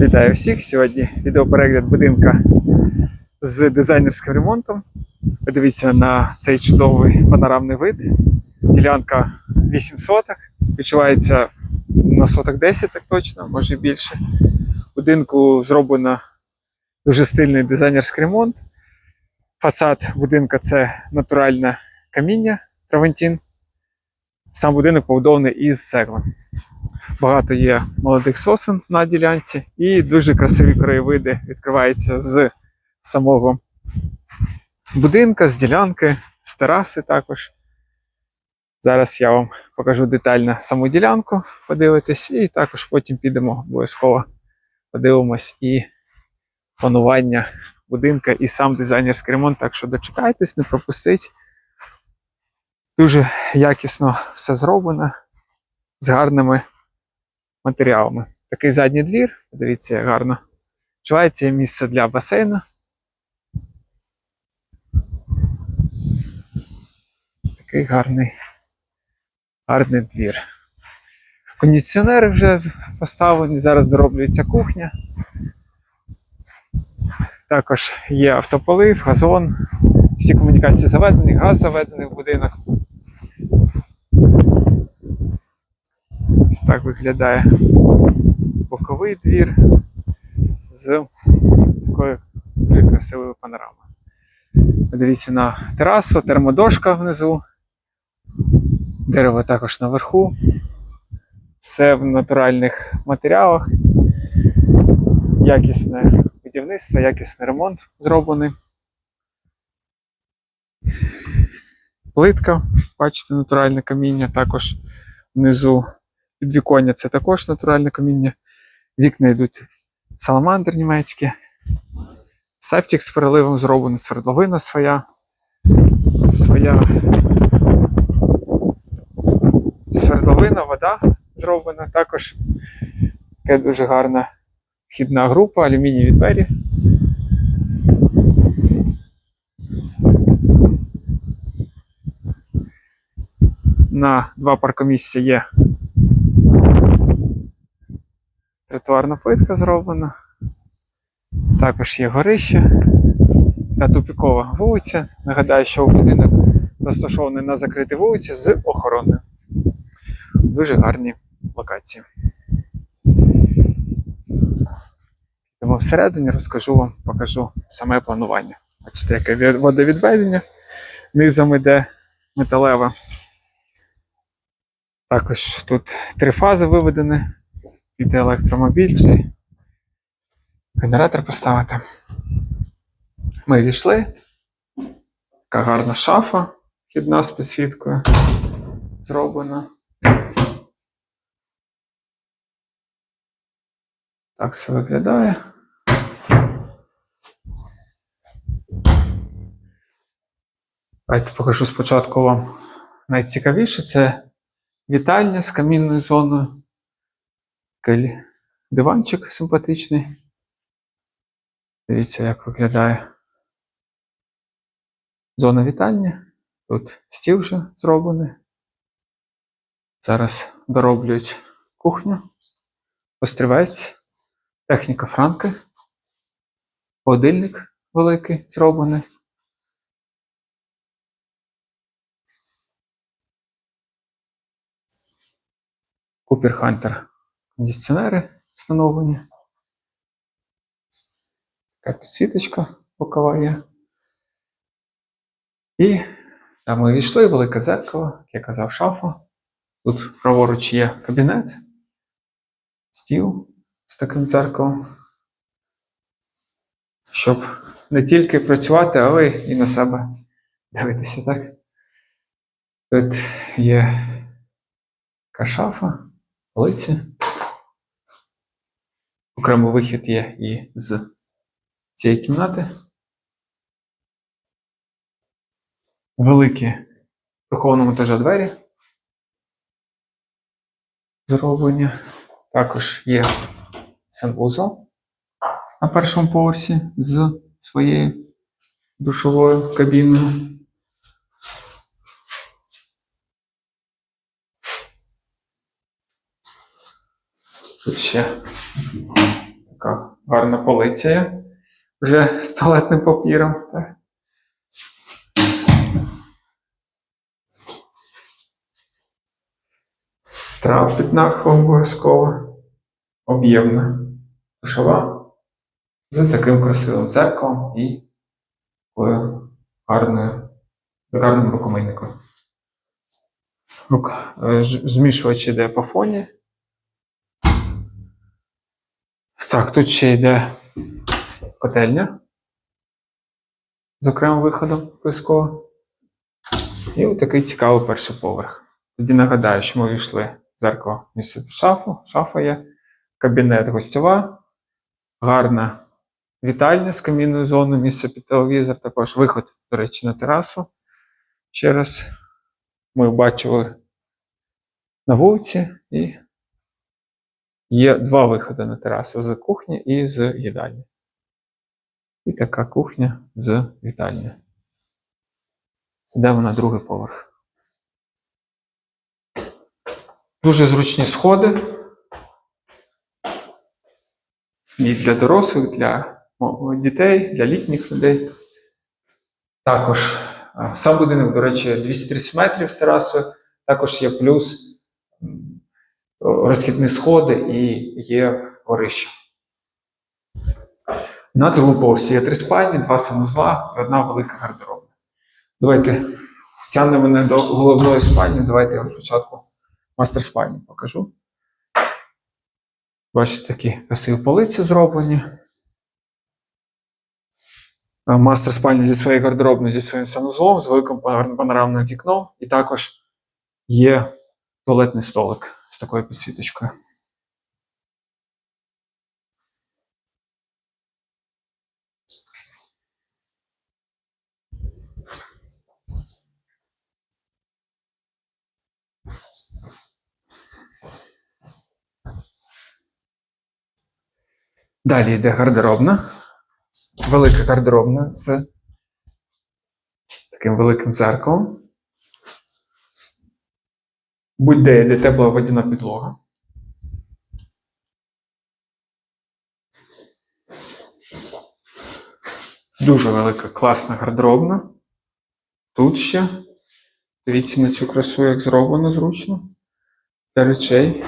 Вітаю всіх! Сьогодні відеоперегляд будинка з дизайнерським ремонтом. Подивіться на цей чудовий панорамний вид. Ділянка 8 соток. Відчувається на соток 10, так точно, може більше. Будинку зроблено дуже стильний дизайнерський ремонт. Фасад будинка це натуральне каміння Травентін. Сам будинок побудований із цегла. Багато є молодих сосен на ділянці, і дуже красиві краєвиди відкриваються з самого будинка, з ділянки, з тераси також. Зараз я вам покажу детально саму ділянку, подивитись, і також потім підемо обов'язково подивимось і планування будинка, і сам дизайнерський ремонт. Так що дочекайтесь, не пропустіть. Дуже якісно все зроблено з гарними матеріалами. Такий задній двір, подивіться, як гарно. Відчувається є місце для басейну. Такий гарний, гарний двір. Кондиціонери вже поставлені, зараз дороблюється кухня. Також є автополив, газон, всі комунікації заведені, газ заведений в будинок. Ось так виглядає боковий двір з такою дуже красивою панорамою. Подивіться на терасу, термодошка внизу, дерево також наверху. Все в натуральних матеріалах, якісне будівництво, якісний ремонт зроблений. Плитка, бачите, натуральне каміння, також внизу Підвіконня це також натуральне каміння. Вікна йдуть саламандр німецькі. Септик з переливом зроблено, свердловина своя. Своя свердловина, вода зроблена. Також така дуже гарна вхідна група, алюмінієві двері. На два паркомісця є тротуарна плитка зроблена. Також є горище. Така тупікова вулиця. Нагадаю, що будинок розташований на закритій вулиці з охороною. Дуже гарні локації. Тому всередині розкажу вам, покажу саме планування. Бачите, яке водовідведення. Низом іде металева. Також тут три фази виведені під електромобіль чи генератор поставити. Ми війшли. Така гарна шафа вхідна з підсвіткою зроблена. Так все виглядає. Давайте покажу спочатку вам найцікавіше це вітальня з камінною зоною. Диванчик симпатичний. Дивіться, як виглядає зона вітання. Тут стіл вже зроблений. Зараз дороблюють кухню, острівець, техніка франки, холодильник великий зроблений. Купер Хантер кондиціонери встановлені. Така підсвіточка бокова є. І там ми війшли, велике дзеркало, як я казав, шафа. Тут праворуч є кабінет, стіл з таким дзеркалом. Щоб не тільки працювати, але і на себе дивитися, так? Тут є така шафа, полиці. Окремо вихід є і з цієї кімнати. Великі в прихованому етажа двері. Зроблені. Також є санвузол на першому поверсі з своєю душовою кабіною. Тут ще Така гарна полиця є. Вже з туалетним папіром. Так. Трапітнах обов'язково. Об'ємна душова. З таким красивим дзеркалом і гарною, гарним рукомийником. Рук, е, змішувач іде по фоні. Так, тут ще йде котельня з окремим виходом обов'язково. І отакий цікавий перший поверх. Тоді нагадаю, що ми війшли в дзеркало місце під шафу, шафа є, кабінет гостьова, гарна вітальня з камінною зоною, місце під телевізор, також виход, до речі, на терасу. Ще раз ми бачили на вулиці і є два виходи на терасу з кухні і з їдальні. І така кухня з вітальні. Йдемо на другий поверх. Дуже зручні сходи. І для дорослих, для дітей, для літніх людей. Також сам будинок, до речі, 230 метрів з терасою. Також є плюс розхідні сходи і є горище. На другому поверсі є три спальні, два санузла і одна велика гардеробна. Давайте тягне мене до головної спальні. Давайте я вам спочатку мастер спальню покажу. Бачите, такі красиві полиці зроблені. Е, Мастер спальні зі своєю гардеробною, зі своїм санузлом, з великим панорамним вікном. І також є туалетний столик такою підсвіточкою. Далі йде гардеробна. Велика гардеробна з таким великим дзеркалом. Будь-де йде тепла водяна підлога. Дуже велика, класна гардеробна. Тут ще. Дивіться на цю красу, як зроблено зручно. Для речей,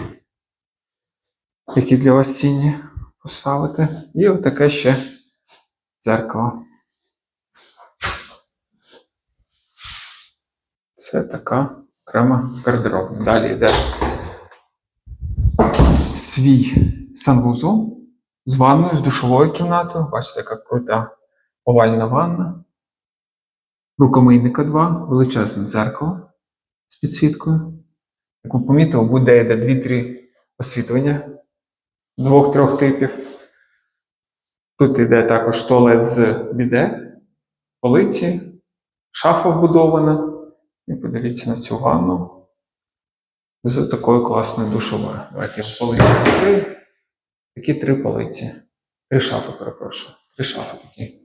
які для вас цінні поставити. І отаке ще дзеркало. Це така окрема гардеробна. Далі йде свій санвузол з ванною, з душовою кімнатою. Бачите, яка крута овальна ванна. Рукомийника два, величезне дзеркало з підсвіткою. Як ви помітили, буде йде 2-3 освітлення двох-трьох типів. Тут йде також туалет з біде, полиці, шафа вбудована. І подивіться на цю ванну з такою класною душовою. Давайте полиці відкрию. Такі три полиці. Три шафи, перепрошую. Три шафи такі.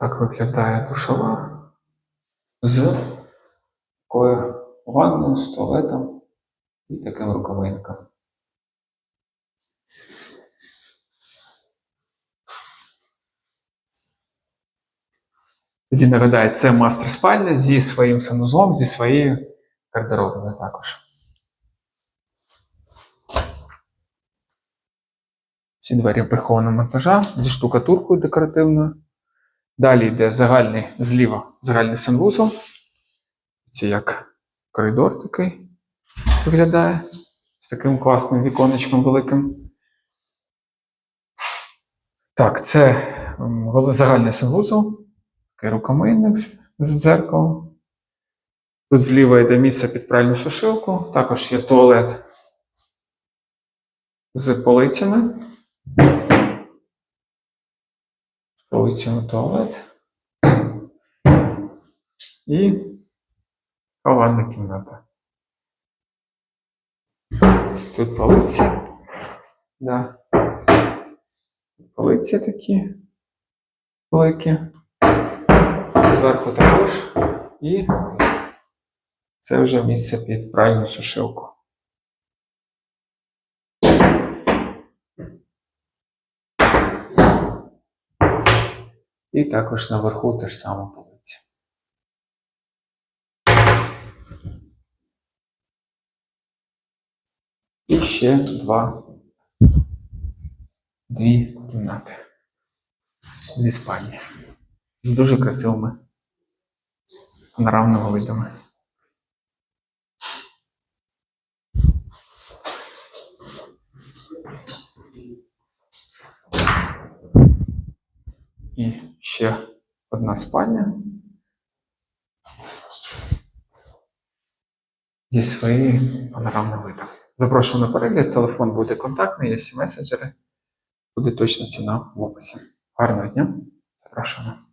Так виглядає душова з такою ванною, з туалетом і таким рукомийником. Тоді нагадаю, це мастер спальня зі своїм санузлом, зі своєю гардеробною також. Ці двері прихованого монтажа зі штукатуркою декоративною. Далі йде загальний зліва загальний санвузол. Це як коридор такий виглядає з таким класним віконечком великим. Так, це загальний санвузол, такий рукомийник з дзеркалом. Тут зліва йде місце під пральну сушилку, також є туалет з полицями. З полицями туалет. І ванна кімната. Тут полиця. Да. Полиці такі великі зверху також. І це вже місце під пральну сушилку. І також наверху те ж саме полиці. І ще два, дві кімнати зі спальні з дуже красивими панорамними видами. І ще одна спальня. Зі своєю панорамним видом. Запрошую на перегляд, телефон буде контактний, є всі меседжери. Буде точна ціна в описі. Гарного дня. Запрошуємо.